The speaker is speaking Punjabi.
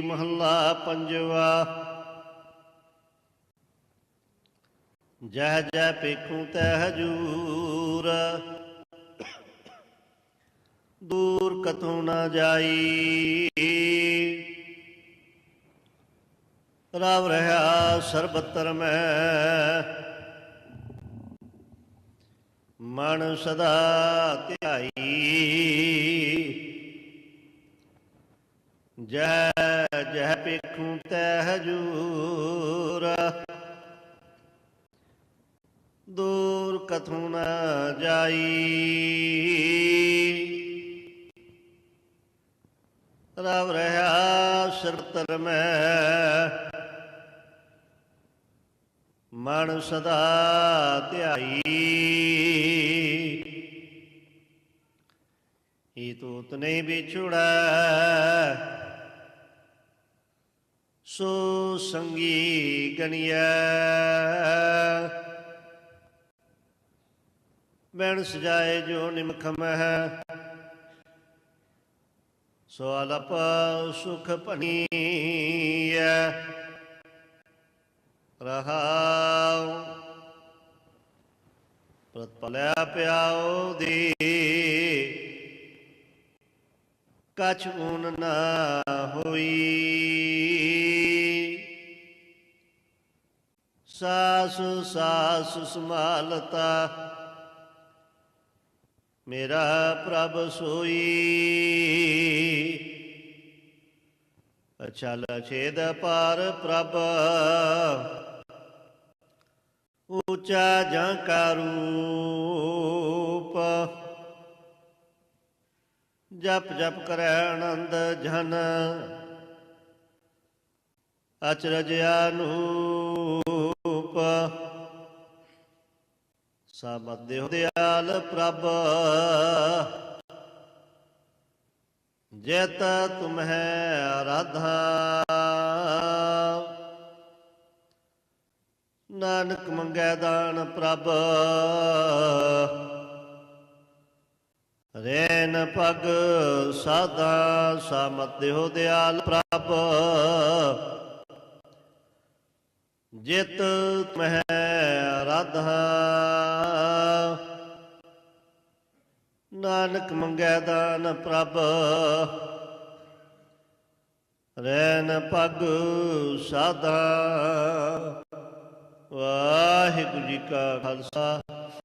ਮਹੱਲਾ ਪੰਜਵਾ। ਜਹ ਜਹ ਪੇਖੂ ਤੈ ਹਜੂਰ। ਦੂਰ ਕਥੋਂ ਨਾ ਜਾਈ। ਰਵ ਰਹਾ ਸਰਬਤਰ ਮੈਂ। ਮਨ ਸਦਾ ਧਿਆਈ। ਜੈ ਜੈ ਪੇਖੂ ਤੈ ਹਜੂਰ। ਦੂਰ ਕਥੋਂ ਨਾ ਜਾਈ। ਰਵ ਰਹਾ ਸਰਤਰ ਮੈਂ ਮਨ ਸਦਾ ਧਿਆਈ। ਈ ਤੂਤ ਨਹੀਂ ਵਿਛੁੜੈ। सो संगी गणिय। बैण सजाए जो निमखम है। सो अलप सुख पनीय। रहा प्रतपलया प्याओ दी। कछ ऊन न होई। ਸਾਸ ਸਾਸ ਸਮਾਲਤਾ। ਮੇਰਾ ਪ੍ਰਭ ਸੋਈ। ਅਚਲ ਛੇਦ ਪਾਰ ਪ੍ਰਭ। ਉੱਚਾ ਜਾਂ ਕਾ ਰੂਪ। ਜਪ ਜਪ ਕਰੈ ਆਨੰਦ ਜਨ। ਅਚਰਜ ਅਨੂਪ। ਸਬਦ ਦੇਹੁ ਦਿਆਲ ਪ੍ਰਭ। ਜੇਤ ਤੁਮਹਿ ਆਰਾਧਾ ਨਾਨਕ ਮੰਗੈ ਦਾਨ ਪ੍ਰਭ। ਰੈਨ ਪਗ ਸਾਦਾ ਸਮਤ ਦੇਹੁ ਦਿਆਲ ਪ੍ਰਭ। ਜਿਤ ਮਹਿ ਆਰਾਧਾ ਨਾਨਕ ਮੰਗੈ ਦਾਨ ਪ੍ਰਭ। ਰੈਨ ਪਗ ਸਾਦਾ ਵਾਹਿਗੁਰੂ ਜੀ ਕਾ ਖਾਲਸਾ।